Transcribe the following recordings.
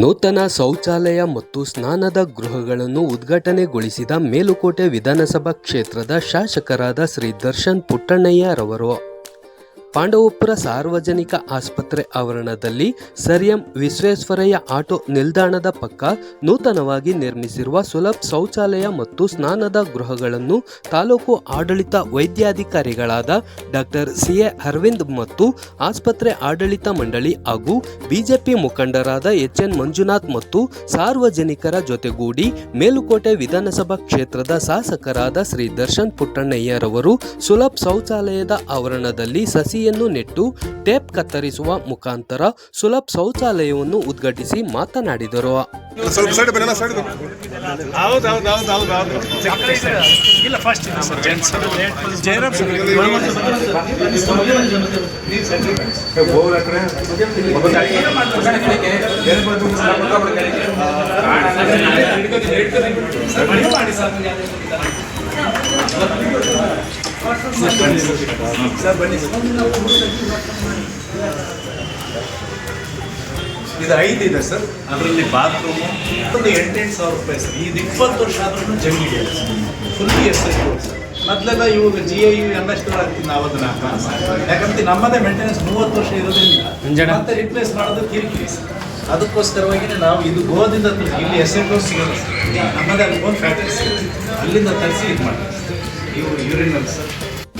ನೂತನ ಶೌಚಾಲಯ ಮತ್ತು ಸ್ನಾನದ ಗೃಹಗಳನ್ನು ಉದ್ಘಾಟನೆಗೊಳಿಸಿದ ಮೇಲುಕೋಟೆ ವಿಧಾನಸಭಾ ಕ್ಷೇತ್ರದ ಶಾಸಕರಾದ ಶ್ರೀ ದರ್ಶನ್ ಪುಟ್ಟಣ್ಣಯ್ಯರವರು. ಪಾಂಡವಪುರ ಸಾರ್ವಜನಿಕ ಆಸ್ಪತ್ರೆ ಆವರಣದಲ್ಲಿ ಸರ್ ಎಂ ವಿಶ್ವೇಶ್ವರಯ್ಯ ಆಟೋ ನಿಲ್ದಾಣದ ಪಕ್ಕ ನೂತನವಾಗಿ ನಿರ್ಮಿಸಿರುವ ಸುಲಭ ಶೌಚಾಲಯ ಮತ್ತು ಸ್ನಾನದ ಗೃಹಗಳನ್ನು ತಾಲೂಕು ಆಡಳಿತ ವೈದ್ಯಾಧಿಕಾರಿಗಳಾದ ಡಾಕ್ಟರ್ ಸಿ ಎ ಅರವಿಂದ್ ಮತ್ತು ಆಸ್ಪತ್ರೆ ಆಡಳಿತ ಮಂಡಳಿ ಹಾಗೂ ಬಿಜೆಪಿ ಮುಖಂಡರಾದ ಎಚ್ ಎನ್ ಮಂಜುನಾಥ್ ಮತ್ತು ಸಾರ್ವಜನಿಕರ ಜೊತೆಗೂಡಿ ಮೇಲುಕೋಟೆ ವಿಧಾನಸಭಾ ಕ್ಷೇತ್ರದ ಶಾಸಕರಾದ ಶ್ರೀ ದರ್ಶನ್ ಪುಟ್ಟಣ್ಣಯ್ಯರವರು ಸುಲಭ ಶೌಚಾಲಯದ ಆವರಣದಲ್ಲಿ ಸಸಿಯನ್ನು ನೆಟ್ಟು ಟೇಪ್ ಕತ್ತರಿಸುವ ಮುಖಾಂತರ ಸುಲಭ ಶೌಚಾಲಯವನ್ನು ಉದ್ಘಾಟಿಸಿ ಮಾತನಾಡಿದರು. ಬನ್ನಿ ಸರ್ ಇದು ಐದು ಇದೆ ಸರ್. ಅದರಲ್ಲಿ ಬಾತ್ರೂಮ್ ಒಂದು ಎಂಟೆಂಟು ಸಾವಿರ ರೂಪಾಯಿ ಸರ್. ಇದು ಇಪ್ಪತ್ತು ವರ್ಷ ಆದ್ರೂ ಜಂಗಿ ಫುಲ್ಲಿ ಎಸ್ ಎಸ್ ಸರ್. ಮೊದಲೆಲ್ಲ ಇವಾಗ ಜಿ ಐ ಯು ಎಂಬೆಸ್ಟರ್ ಆಗ್ತೀನಿ ನಾವು ಅದನ್ನ ಯಾಕಂದ್ರೆ ನಮ್ಮದೇ ಮೇಂಟೆನೆನ್ಸ್ ಮೂವತ್ತು ವರ್ಷ ಇರೋದ್ರಿಂದ ಮತ್ತೆ ರಿಪ್ಲೇಸ್ ಮಾಡೋದು ಕಿರಿಕಿರಿ ಸರ್. ಅದಕ್ಕೋಸ್ಕರವಾಗಿನೇ ನಾವು ಇದು ಗೋದಿಂದ ಇಲ್ಲಿ ಎಸ್ ಎ ಸಿಗೋದು ಸರ್. ನಮ್ಮದೇ ಅಲ್ಲಿ ಗೋನ್ ಫ್ಯಾಕ್ಟ್ರಿ ಸಿಗುತ್ತೆ. ಅಲ್ಲಿಂದ ತರಿಸಿ ಇದು ಮಾಡ್ತೀವಿ ಸರ್. ಇವು ಯೂರಿನಲ್ ಸರ್.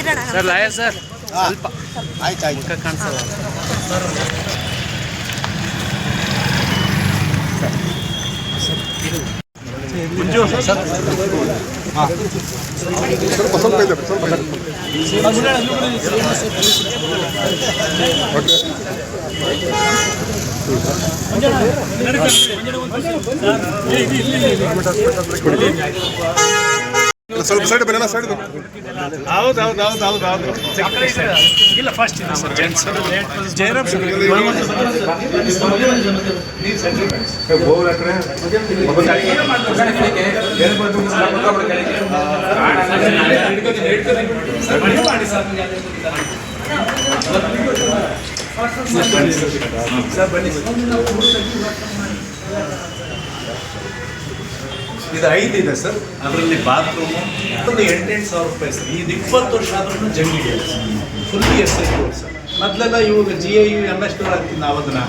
ಸರ್ ಅಣ್ಣ ಇರೋಣ ಸರ್ ಲಾಯ ಸರ್ ಆಯ್ತು ಆಯ್ತು ಮುಖ ಕಾಣಿಸಲ್ಲ ಸ್ವಲ್ಪ ಸ್ವಲ್ಪ ಇದೆ ಸ್ವಲ್ಪ ಇದೆ ಓಕೆ ಸ್ವಲ್ಪ ಸೈಡ್ ಬನ್ನಿ ಸೈಡ್ ಬನ್ನಿ ಹೌದು ಹೌದು ಹೌದು ಹೌದು ಹೌದು ಇಲ್ಲ first sir gents Jayaram sir sir ಬನ್ನಿ ಇದು ಐದು ಇದೆ ಸರ್. ಅದರಲ್ಲಿ ಬಾತ್ರೂಮು ಒಂದು ಎಂಟೆಂಟು ಸಾವಿರ ರೂಪಾಯಿ ಸರ್. ಇದು ಇಪ್ಪತ್ತು ವರ್ಷ ಆದ್ರೂ sir. Full yes I sir. ಮೊದಲೆಲ್ಲ ಇವಾಗ ಜಿ ಐ ಯು ಎಂಬೆಸ್ಟರ್ ಆಗ್ತೀವಿ ನಾವು ಅದನ್ನ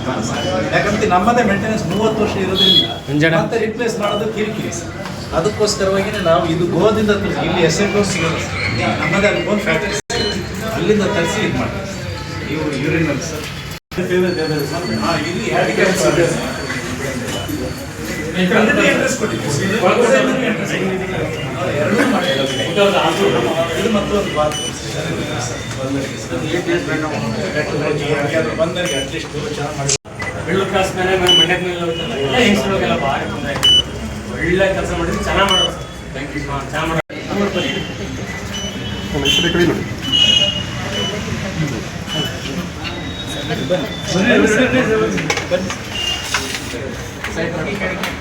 ಯಾಕಂದ್ರೆ ನಮ್ಮದೇ ಮೇಂಟೆನೆನ್ಸ್ ಮೂವತ್ತು ವರ್ಷ ಇರೋದ್ರಿಂದ ಮತ್ತೆ ರಿಪ್ಲೇಸ್ ಮಾಡೋದು ಕಿರಿಕಿರಿ ಸರ್. ಅದಕ್ಕೋಸ್ಕರವಾಗಿ ನಾವು ಇದು ಗೋದಿಂದ ಇಲ್ಲಿ ಎಸ್ ಎ ಸಿಗೋದು ಸರ್. ನಮ್ಮದೇ ಅಲ್ಲಿ ಒಂದು ಫ್ಯಾಕ್ಟ್ರಿ ಅಲ್ಲಿಂದ ತರಿಸಿ ಇದು ಮಾಡ್ತೀವಿ ಸರ್. ಇವು ಯೂರಿನಲ್ ಸರ್? ಹಾ, ಇಲ್ಲಿ ಎರಡು ಕೆಲಸ ಇದೆ ಸರ್ ಇದು ಮತ್ತೊಂದು ಬಾತ್ರೂಮ್ ಬಂದರಿಗೆ ಅಟ್ಲೀಸ್ಟ್ ಚೆನ್ನಾಗಿ ಮಾಡಿ ಮಿಡ್ಲ್ ಕ್ಲಾಸ್ ಮೇಲೆ ನಮ್ಮ ಮಂಡ್ಯದ ಮೇಲೆ ಹೋಗ್ತಲ್ಲ ಎಲ್ಲ ಹೆಂಗಸರಿಗೆಲ್ಲ ಭಾರಿ ತೊಂದರೆ ಆಯ್ತು ಒಳ್ಳೆ ಕೆಲಸ ಮಾಡಿದ್ರೆ ಚೆನ್ನಾಗಿ ಮಾಡೋದು ಸರ್ ಥ್ಯಾಂಕ್ ಯು ಚೆನ್ನಾಗಿ ಮಾಡೋದು ಒಂದು ಈ ಕಡೆ ಈ ಕಡೆ ನೋಡಿ ಅವನಿಗೆ ಒಂದು ಸ್ನಾನ ಇದೆ ಸರ್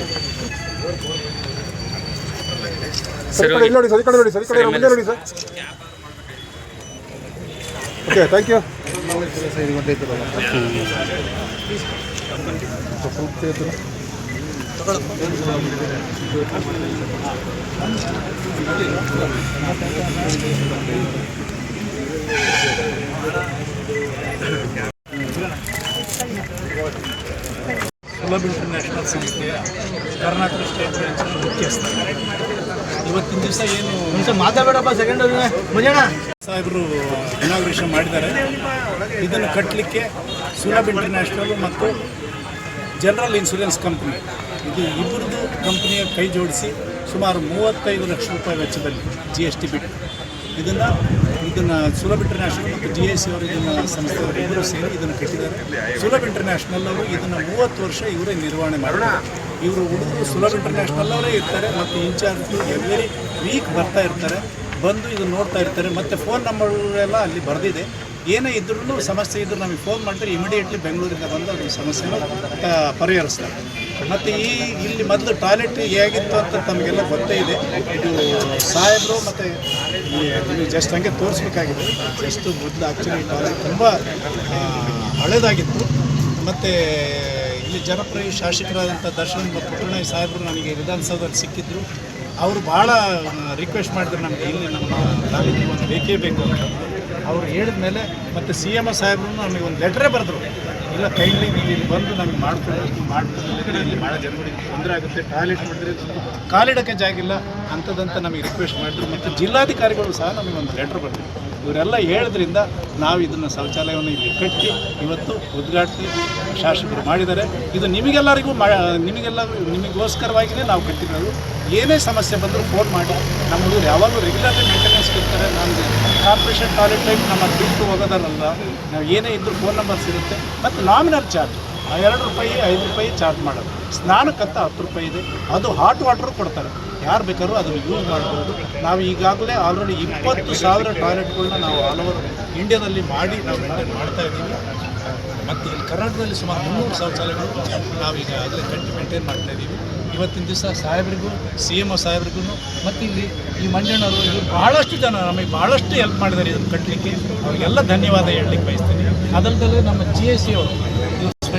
ಸರಿ ಕಡೆ ಇಲ್ಲಿ ನೋಡಿ ಸರಿ ಕಡೆ ನೋಡಿ ಸರಿ ಕಡೆ ಮುಂದೆ ನೋಡಿ ಸರ್. ಓಕೆ ಥ್ಯಾಂಕ್ ಯು ಸ್ವಲ್ಪ ಸುಲಭ ಇಂಟರ್ನ್ಯಾಷನಲ್ ಸಂಸ್ಥೆಯ ಕರ್ನಾಟಕ ಸ್ಟೇಟ್ ಬ್ಯಾಂಕ್ ಮುಖ್ಯಸ್ಥ. ಇವತ್ತಿನ ದಿವಸ ಏನು ಮಾತಾಡಬೇಡಪ್ಪ ಸೆಕೆಂಡ್ ಸಾಹೇಬರು ಇನಾಗ್ರೇಷನ್ ಮಾಡಿದ್ದಾರೆ. ಇದನ್ನು ಕಟ್ಟಲಿಕ್ಕೆ ಸುಲಭ ಇಂಟರ್ನ್ಯಾಷನಲ್ ಮತ್ತು ಜನರಲ್ ಇನ್ಶೂರೆನ್ಸ್ ಕಂಪ್ನಿ ಇದು ಇಬ್ಬರದು ಕಂಪ್ನಿಯ ಕೈ ಜೋಡಿಸಿ ಸುಮಾರು ಮೂವತ್ತೈದು ಲಕ್ಷ ರೂಪಾಯಿ ವೆಚ್ಚದಲ್ಲಿ ಜಿ ಎಸ್ ಟಿ ಬಿಟ್ಟು. ಇದನ್ನು ಇದನ್ನು ಸುಲಭ ಇಂಟರ್ನ್ಯಾಷನಲ್ ಮತ್ತು ಜಿ ಎಸ್ ಸಿ ಅವರು ಇದನ್ನು ಸಂಸ್ಥೆಯವರು ಇಬ್ಬರು ಸೇರಿ ಇದನ್ನು ಕಟ್ಟಿದ್ದಾರೆ. ಸುಲಭ ಇಂಟರ್ನ್ಯಾಷನಲ್ ಅವರು ಇದನ್ನು ಮೂವತ್ತು ವರ್ಷ ಇವರೇ ನಿರ್ವಹಣೆ ಮಾಡಿದ್ದಾರೆ. ಇವರು ಹುಡುಗರು ಸುಲಭ ಇಂಟರ್ನ್ಯಾಷನಲ್ ಅವರೇ ಇರ್ತಾರೆ ಮತ್ತು ಇನ್ಚಾರ್ಜ್ ಎವ್ರಿ ವೀಕ್ ಬರ್ತಾ ಇರ್ತಾರೆ. ಬಂದು ಇದನ್ನು ನೋಡ್ತಾ ಇರ್ತಾರೆ. ಮತ್ತು ಫೋನ್ ನಂಬರ್ ಎಲ್ಲ ಅಲ್ಲಿ ಬರೆದಿದೆ. ಏನೇ ಇದ್ರೂ ಸಮಸ್ಯೆ ಇದ್ದರೂ ನಮಗೆ ಫೋನ್ ಮಾಡಿದ್ರೆ ಇಮಿಡಿಯೇಟ್ಲಿ ಬೆಂಗಳೂರಿಂದ ಬಂದು ಅದು ಸಮಸ್ಯೆನ ಪರಿಹರಿಸ್ತಾರೆ. ಮತ್ತು ಈ, ಇಲ್ಲಿ ಮೊದಲು ಟಾಯ್ಲೆಟ್ ಹೇಗಿತ್ತು ಅಂತ ತಮಗೆಲ್ಲ ಗೊತ್ತೇ ಇದೆ. ಇದು ಸಾಹೇಬರು ಮತ್ತು ನೀವು ಜಸ್ಟ್ ಹಂಗೆ ತೋರಿಸ್ಬೇಕಾಗಿದೆ. ಜಸ್ಟ್ ಮೊದಲು ಆ್ಯಕ್ಚುಲಿ ಟಾಯ್ಲೆಟ್ ತುಂಬ ಹಳೇದಾಗಿತ್ತು. ಮತ್ತು ಇಲ್ಲಿ ಜನಪ್ರಿಯ ಶಾಸಕರಾದಂಥ ದರ್ಶನ್ ಪುಟ್ಟಣಯ್ಯ ಸಾಹೇಬರು ನನಗೆ ವಿಧಾನಸೌಧದಲ್ಲಿ ಸಿಕ್ಕಿದ್ರು. ಅವರು ಭಾಳ ರಿಕ್ವೆಸ್ಟ್ ಮಾಡಿದ್ರು ನಮಗೆ, ಇಲ್ಲಿ ನಮ್ಮ ಒಂದು ಬೇಕೇ ಬೇಕು ಅಂತ. ಅವ್ರು ಹೇಳಿದ ಮೇಲೆ ಮತ್ತು ಸಿ ಎಂ ಸಾಹೇಬ್ರು ನಮಗೆ ಒಂದು ಲೆಟ್ರೇ ಬರೆದ್ರು. ಇಲ್ಲ ಕೈಂಡ್ಲಿ ನೀವು ಇಲ್ಲಿ ಬಂದು ನಮಗೆ ಮಾಡ್ಕೊಡ್ಬೇಕು ಮಾಡ್ತಾರೆ ಇಲ್ಲಿ ಭಾಳ ಜನಗಳಿಗೆ ತೊಂದರೆ ಆಗುತ್ತೆ ಟಾಯ್ಲೆಟ್ ಮಾಡಿದ್ರೆ ಕಾಲಿಡೋಕ್ಕೆ ಜಾಗಿಲ್ಲ ಅಂಥದ್ದಂತ ನಮಗೆ ರಿಕ್ವೆಸ್ಟ್ ಮಾಡಿದ್ರು. ಮತ್ತು ಜಿಲ್ಲಾಧಿಕಾರಿಗಳು ಸಹ ನಮಗೆ ಒಂದು ಲೆಟ್ರ್ ಬರೆದ್ರು ಇವರೆಲ್ಲ ಹೇಳಿದ್ರಿಂದ ನಾವು ಇದನ್ನು ಶೌಚಾಲಯವನ್ನು ಇಲ್ಲಿ ಕಟ್ಟಿ ಇವತ್ತು ಉದ್ಘಾಟಿಸಿ ಶಾಸಕರು ಮಾಡಿದ್ದಾರೆ. ಇದು ನಿಮಗೆಲ್ಲರಿಗೂ ಮಾ ನಿಮಗೆಲ್ಲ ನಿಮಗೋಸ್ಕರವಾಗಿಯೇ ನಾವು ಕಟ್ಟಿರೋದು. ಏನೇ ಸಮಸ್ಯೆ ಬಂದರೂ ಫೋನ್ ಮಾಡಿ. ನಮ್ಮ ಹುಡುಗರು ಯಾವಾಗಲೂ ರೆಗ್ಯುಲರ್ಲಿ ಮೇಂಟೆನೆನ್ಸ್ ಕೊಡ್ತಾರೆ. ನಮ್ಮದು ಕಾರ್ಪೊರೇಷನ್ ಟಾಯ್ಲೆಟ್ ಟೈಪ್ ನಮ್ಮ ಬಿಟ್ಟು ಹೋಗೋದಲ್ಲ ನಾವು ಏನೇ ಇದ್ದರೂ ಫೋನ್ ನಂಬರ್ ಸಿಗುತ್ತೆ. ಮತ್ತು ನಾಮಿನಲ್ ಚಾರ್ಜ್. ಎರಡು ರೂಪಾಯಿ, ಐದು ರೂಪಾಯಿ ಚಾರ್ಜ್ ಮಾಡೋದು. ಸ್ನಾನಕ್ಕಂತ ಹತ್ತು ರೂಪಾಯಿ ಇದೆ. ಅದು ಹಾಟ್ ವಾಟರ್ ಕೊಡ್ತಾರೆ. ಯಾರು ಬೇಕಾದ್ರೂ ಅದನ್ನು ಯೂಸ್ ಮಾಡ್ಬೋದು. ನಾವು ಈಗಾಗಲೇ ಆಲ್ರೆಡಿ ಇಪ್ಪತ್ತು ಸಾವಿರ ಟಾಯ್ಲೆಟ್ಗಳನ್ನ ನಾವು ಆಲ್ ಓವರ್ ಇಂಡಿಯಾದಲ್ಲಿ ಮಾಡಿ ನಾವು ಮೇಂಟೈನ್ ಮಾಡ್ತಾ ಇದ್ದೀವಿ. ಮತ್ತು ಇಲ್ಲಿ ಕರ್ನಾಟಕದಲ್ಲಿ ಸುಮಾರು ಮುನ್ನೂರು ಶೌಚಾಲಯಗಳು ನಾವು ಈಗಾಗಲೇ ಕಟ್ಟಿ ಮೇಂಟೈನ್ ಮಾಡ್ತಾ ಇದ್ದೀವಿ. ಇವತ್ತಿನ ದಿವಸ ಸಾಹೇಬ್ರಿಗೂ ಸಿ ಎಂ ಒ ಸಾಹೇಬ್ರಿಗೂ ಮತ್ತು ಇಲ್ಲಿ ಈ ಮಂಜಣ್ಣವರು ಇವರು ಬಹಳಷ್ಟು ಜನ ನಮಗೆ ಬಹಳಷ್ಟು ಹೆಲ್ಪ್ ಮಾಡಿದ್ದಾರೆ ಇದನ್ನು ಕಟ್ಟಲಿಕ್ಕೆ. ಅವರಿಗೆಲ್ಲ ಧನ್ಯವಾದ ಹೇಳಲಿಕ್ಕೆ ಬಯಸ್ತೀನಿ. ಅದಲ್ಲದೆ ನಮ್ಮ ಜಿ ಎಸ್ ಸಿ ಅವರು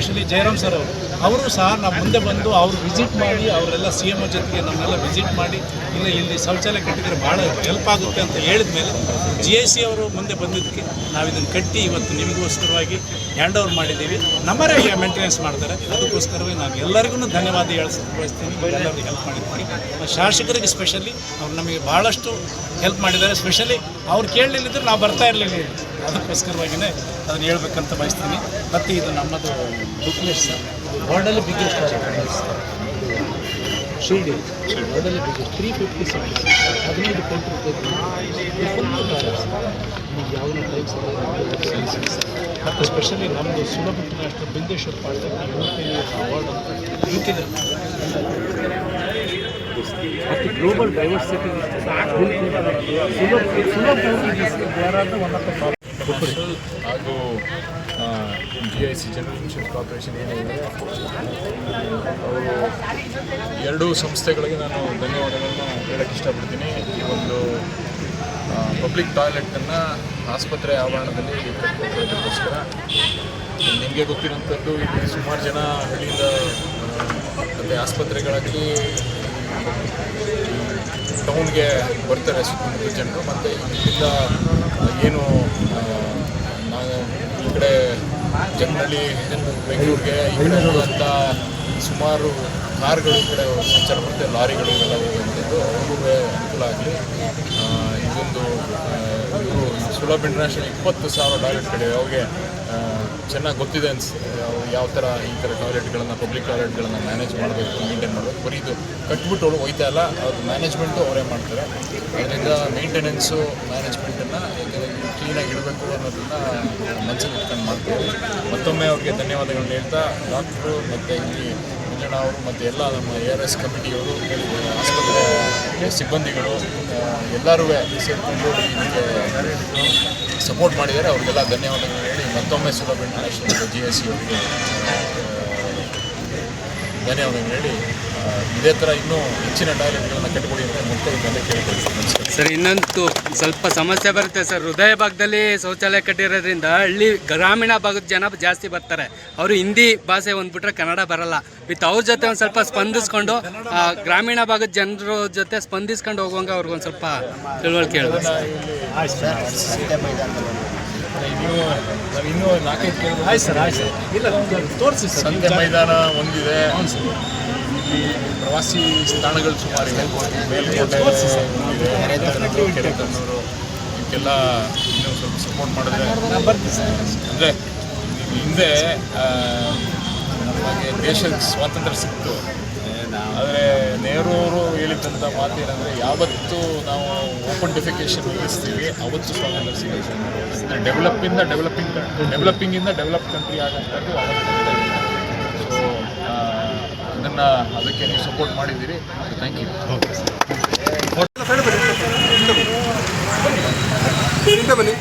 ಸ್ಪೆಷಲಿ ಜಯರಾಮ್ ಸರ್ ಅವರು ಅವರು ಸಹ ನಮ್ಮ ಮುಂದೆ ಬಂದು ಅವರು ವಿಸಿಟ್ ಮಾಡಿ, ಅವರೆಲ್ಲ ಸಿ ಎಂ ಜೊತೆಗೆ ನಮ್ಮನ್ನೆಲ್ಲ ವಿಸಿಟ್ ಮಾಡಿ ಇಲ್ಲ ಇಲ್ಲಿ ಶೌಚಾಲಯ ಕಟ್ಟಿದರೆ ಭಾಳ ಹೆಲ್ಪ್ ಆಗುತ್ತೆ ಅಂತ ಹೇಳಿದ ಮೇಲೆ ಜಿ ಐ ಸಿ ಅವರು ಮುಂದೆ ಬಂದಿದ್ದಕ್ಕೆ ನಾವು ಇದನ್ನು ಕಟ್ಟಿ ಇವತ್ತು ನಿಮಗೋಸ್ಕರವಾಗಿ ಹ್ಯಾಂಡ್ ಓವರ್ ಮಾಡಿದ್ದೀವಿ. ನಮ್ಮರೇ ಮೇಂಟೆನೆನ್ಸ್ ಮಾಡ್ತಾರೆ. ಅದಕ್ಕೋಸ್ಕರವೇ ನಾನು ಎಲ್ಲರಿಗೂ ಧನ್ಯವಾದ ಹೇಳಿ ಬಯಸ್ತೀನಿ. ಎಲ್ಲರಿಗೂ ಹೆಲ್ಪ್ ಮಾಡಿದ್ದೀನಿ ಶಾಸಕರಿಗೆ ಸ್ಪೆಷಲಿ ಅವ್ರು ನಮಗೆ ಭಾಳಷ್ಟು ಹೆಲ್ಪ್ ಮಾಡಿದ್ದಾರೆ. ಸ್ಪೆಷಲಿ ಅವ್ರು ಕೇಳಲಿಲ್ಲದ್ರೆ ನಾವು ಬರ್ತಾ ಇರಲಿಲ್ಲ ಅದಕ್ಕೋಸ್ಕರವಾಗಿಯೇ ಅದನ್ನು ಹೇಳ್ಬೇಕಂತ ಬಯಸ್ತೀನಿ. ಮತ್ತು ಇದು ನಮ್ಮದು ಬುಕ್ಲೆಸ್ ವರ್ಲ್ಡಲ್ಲಿ ಬಿಗ್ಗೆಸ್ಟ್ ಶಿರ್ಡಿ. ವರ್ಲ್ಡಲ್ಲಿ ಬಿಗ್ಗೆಸ್ಟ್ ತ್ರೀ ಫಿಫ್ಟಿ ಸೆವೆನ್ ಹದಿನೈದು ಕೋಟಿ ರೂಪಾಯಿ ಫುಲ್ ನಿಮಗೆ ಯಾವ ಟೈಪ್ಸ್ ಮತ್ತು ಸ್ಪೆಷಲಿ ನಮ್ಮದು ಸುಲಭ ಇಂಟರ್ನ್ಯಾಷನಲ್ ಬಿಂದೇಶ್ವರ ಪಾಳ್ಯದಲ್ಲಿ ಇವತ್ತೈದು ಅವಾರ್ಡ್ ಅಂತ ಮತ್ತು ಗ್ಲೋಬಲ್ ಡೈವರ್ಸಿಟಿ ಸುಲಭ ಸುಲಭ. ಒನ್ ಆಫ್ ದ ಹಾಗೂ G I C general corporation ಏನಿದೆ ಅವರು ಎರಡೂ ಸಂಸ್ಥೆಗಳಿಗೆ ನಾನು ಧನ್ಯವಾದಗಳನ್ನು ಹೇಳಕ್ಕೆ ಇಷ್ಟಪಡ್ತೀನಿ. ಈ ಒಂದು ಪಬ್ಲಿಕ್ ಟಾಯ್ಲೆಟನ್ನು ಆಸ್ಪತ್ರೆ ಆವರಣದಲ್ಲಿ ಕಟ್ಟಿಕೊಳ್ಳೋದಕ್ಕೋಸ್ಕರ. ನಿಮಗೆ ಗೊತ್ತಿರುವಂಥದ್ದು ಇಲ್ಲಿ ಸುಮಾರು ಜನ ಹಳ್ಳಿಯಿಂದ ಮತ್ತು ಆಸ್ಪತ್ರೆಗಳಲ್ಲಿ ಟೌನ್ಗೆ ಬರ್ತಾರೆ ಸುತ್ತಮುತ್ತ ಜನರು. ಮತ್ತು ಇಲ್ಲಿಂದ ಏನು ನಾವು ಈ ಕಡೆ ಜನರಲ್ಲಿ ಬೆಂಗಳೂರಿಗೆ ಈ ಕಡೆ ಹೋಗುವಂಥ ಸುಮಾರು ಕಾರ್ಗಳು ಈ ಕಡೆ ಸಂಚಾರ ಮಾಡುತ್ತೆ ಲಾರಿಗಳು ಇವೆಲ್ಲ ಹೋಗುವಂಥದ್ದು ಅವ್ರಿಗೂ ಅನುಕೂಲ ಆಗಲಿ. ಇದೊಂದು ಇವರು ಸುಲಭ ಇಂಟರ್ನ್ಯಾಷನಲ್ ಇಪ್ಪತ್ತು ಸಾವಿರ ಟಾಯ್ಲೆಟ್ಗಳಿವೆ ಅವ್ರಿಗೆ ಆ, ಚೆನ್ನಾಗಿ ಗೊತ್ತಿದೆ ಅನ್ಸ್ ಯಾವ ಥರ ಈ ಥರ ಟಾಯ್ಲೆಟ್ಗಳನ್ನು, ಪಬ್ಲಿಕ್ ಟಾಯ್ಲೆಟ್ಗಳನ್ನು ಮ್ಯಾನೇಜ್ ಮಾಡಬೇಕು ಮೇಂಟೈನ್ ಮಾಡಬೇಕು, ಬರೀ ಇದು ಕಟ್ಬಿಟ್ಟು ಅವಳು ಹೋಯ್ತಾ ಇಲ್ಲ, ಅದು ಮ್ಯಾನೇಜ್ಮೆಂಟು ಅವರೇ ಮಾಡ್ತಾರೆ. ಅದರಿಂದ ಮೇಂಟೆನೆನ್ಸು ಮ್ಯಾನೇಜ್ಮೆಂಟನ್ನು ಕ್ಲೀನಾಗಿ ಇಡಬೇಕು ಅನ್ನೋದನ್ನು ಮನಸ್ಸಲ್ಲಿ ಇಟ್ಕೊಂಡು ಮಾಡ್ತೀವಿ ಮತ್ತೊಮ್ಮೆ ಅವ್ರಿಗೆ ಧನ್ಯವಾದಗಳನ್ನ ಹೇಳ್ತಾ, ಡಾಕ್ಟ್ರು ಮತ್ತು ಇಲ್ಲಿ ಮಂಜಣ್ಣ ಅವರು ಮತ್ತು ಎಲ್ಲ ನಮ್ಮ ಎ ಆರ್ ಎಸ್ ಕಮಿಟಿಯವರು ಆಸ್ಪತ್ರೆ ಸಿಬ್ಬಂದಿಗಳು ಎಲ್ಲರೂ ಸೇರಿಕೊಂಡು ಇದಕ್ಕೆ ಸಪೋರ್ಟ್ ಮಾಡಿದ್ದಾರೆ ಅವ್ರಿಗೆಲ್ಲ ಧನ್ಯವಾದಗಳು ಹೇಳಿ ಮತ್ತೊಮ್ಮೆ ಸುಲಭ ಜಿ ಎಸ್ ಸಿ ಅವರಿಗೆ ಧನ್ಯವಾದಗಳು ಹೇಳಿ. ಇದೇ ಥರ ಇನ್ನೂ ಹೆಚ್ಚಿನ ಟಾಯ್ಲೆಟ್ಗಳನ್ನು ಕಟ್ಟಿಕೊಡಿ ಅಂತ ಮುಖ್ಯವಾಗಿ ಕೇಳಿಕೊಳ್ತೀನಿ ಸರ್ ಇನ್ನಂತೂ ಸ್ವಲ್ಪ ಸಮಸ್ಯೆ ಬರುತ್ತೆ ಸರ್. ಹೃದಯ ಭಾಗದಲ್ಲಿ ಶೌಚಾಲಯ ಕಟ್ಟಿರೋದ್ರಿಂದ ಹಳ್ಳಿ ಗ್ರಾಮೀಣ ಭಾಗದ ಜನ ಜಾಸ್ತಿ ಬರ್ತಾರೆ. ಅವರು ಹಿಂದಿ ಭಾಷೆ ಒಂದ್ಬಿಟ್ರೆ ಕನ್ನಡ ಬರಲ್ಲ. ವಿತ್ ಅವ್ರ ಜೊತೆ ಒಂದು ಸ್ವಲ್ಪ ಸ್ಪಂದಿಸ್ಕೊಂಡು ಆ, ಗ್ರಾಮೀಣ ಭಾಗದ ಜನರ ಜೊತೆ ಸ್ಪಂದಿಸ್ಕೊಂಡು ಹೋಗುವಂಗೆ ಅವ್ರಿಗೊಂದು ಸ್ವಲ್ಪ ತಿಳುವಳಿಕೆ ನಾವು ಇನ್ನೂ ನಾಲ್ಕೈದು ಆಯ್ತು ಸರ್ ಆಯ್ತು ಸರ್. ಇಲ್ಲ ತೋರಿಸಿ ಸಂತೆ ಮೈದಾನ ಒಂದಿದೆ ಇಲ್ಲಿ ಪ್ರವಾಸಿ ಸ್ಥಾನಗಳು ಸುಮಾರು ಕೆರೆಕನ್ನೂರು ಇವಕ್ಕೆಲ್ಲ ಇನ್ನೂ ಸ್ವಲ್ಪ ಸಪೋರ್ಟ್ ಮಾಡಿದ್ರೆ ಅಂದರೆ ಹಿಂದೆ ನಮಗೆ ದೇಶಕ್ಕೆ ಸ್ವಾತಂತ್ರ್ಯ ಸಿಕ್ತು. ಆದರೆ ನೆಹರು ಅವರು ಹೇಳಿದಂಥ ಮಾತು ಏನಂದರೆ, ಯಾವತ್ತು ನಾವು ಓಪನ್ ಡೆಫಿಕೇಶನ್ ನಿಲ್ಲಿಸ್ತೀವಿ ಅವತ್ತು ಸ್ವಾತಂತ್ರ್ಯ ಸಿಗುತ್ತೆ ಅಂದರೆ ಡೆವಲಪಿಂದ ಡೆವಲಪಿಂಗ್ ಡೆವಲಪಿಂಗಿಂದ ಡೆವಲಪ್ ಕಂಟ್ರಿ ಆಗಂಥದ್ದು ಅವತ್ತು ಅದನ್ನು ಅದಕ್ಕೆ ನೀವು ಸಪೋರ್ಟ್ ಮಾಡಿದ್ದೀರಿ. ಥ್ಯಾಂಕ್ ಯು ಸೈಡ್ ಬನ್ನಿ ಹಿಂದೆ ಬನ್ನಿ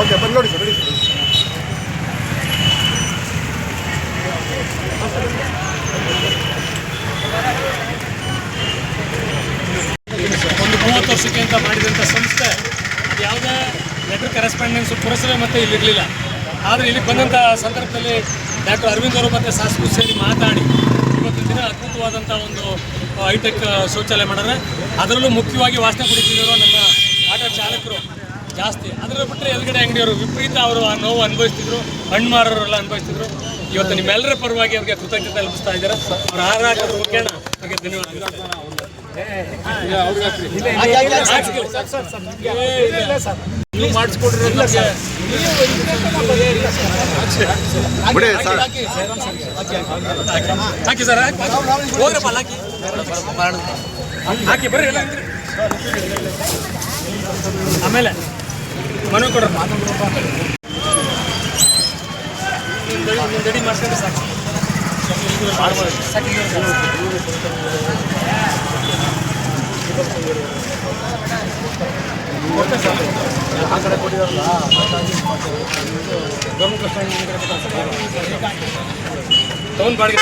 ಓಕೆ ಬಂದು ನೋಡಿ ಸರ್ ರೆಡಿ ಸರ್ ಒಂದು ಮೂವತ್ತು ವರ್ಷಕ್ಕೆ ಅಂತ ಮಾಡಿದಂಥ ಸಂಸ್ಥೆ ಅದು ಯಾವುದೇ ಲೆಟರ್ ಕರೆಸ್ಪಾಂಡೆನ್ಸ್ ಪುರಸಭೆ ಮತ್ತೆ ಇಲ್ಲಿ ಇರಲಿಲ್ಲ ಇಲ್ಲಿ ಬಂದಂಥ ಸಂದರ್ಭದಲ್ಲಿ ಡಾಕ್ಟರ್ ಅರವಿಂದ್ ಅವರು ಮತ್ತು ಶಾಸಕರು ಸೇರಿ ಮಾತಾಡಿ ಇವತ್ತಿನ ದಿನ ಅದ್ಭುತವಾದಂಥ ಒಂದು ಹೈಟೆಕ್ ಶೌಚಾಲಯ ಮಾಡಿದ್ರೆ ಅದರಲ್ಲೂ ಮುಖ್ಯವಾಗಿ ವಾಸನೆ ಕುಡಿತಿದ್ದರು ನಮ್ಮ ಆಟೋ ಚಾಲಕರು ಜಾಸ್ತಿ ಅದರ ಬಿಟ್ಟರೆ ಎದುರುಗಡೆ ಅಂಗಡಿಯವರು ವಿಪರೀತ ಅವರು ಆ ನೋವು ಅನುಭವಿಸ್ತಿದ್ರು ಹಣ್ಣು ಮಾರೋರೆಲ್ಲ ಅನುಭವಿಸ್ತಿದ್ರು ಇವತ್ತು ನಿಮ್ಮೆಲ್ಲರ ಪರವಾಗಿ ಅವ್ರಿಗೆ ಕೃತಜ್ಞತೆ ತಲುಪಿಸ್ತಾ ಇದ್ದಾರೆ ಅವ್ರ ಸರ್ ಸರ್ ಅವ್ರಿಗೆ ಧನ್ಯವಾದಗಳು ನೀವು ಮಾಡಿಸ್ಕೊಡ್ರಿ ಹಾಕಿ ಸರ್. ಹೋಗ್ರಪ್ಪ ಹಾಕಿ. ಹಾಕಿ ಬರ್ರಿ ಎಲ್ಲ ಆಮೇಲೆ ಮನವಿ ಕೊಡ್ರಪ್ಪ ರೆಡಿ ಮಾಡ್ಕೊಂಡ್ರೆ ಸಾಕು. ತಗೊಂಡ್ ಬಾಡಿಗೆ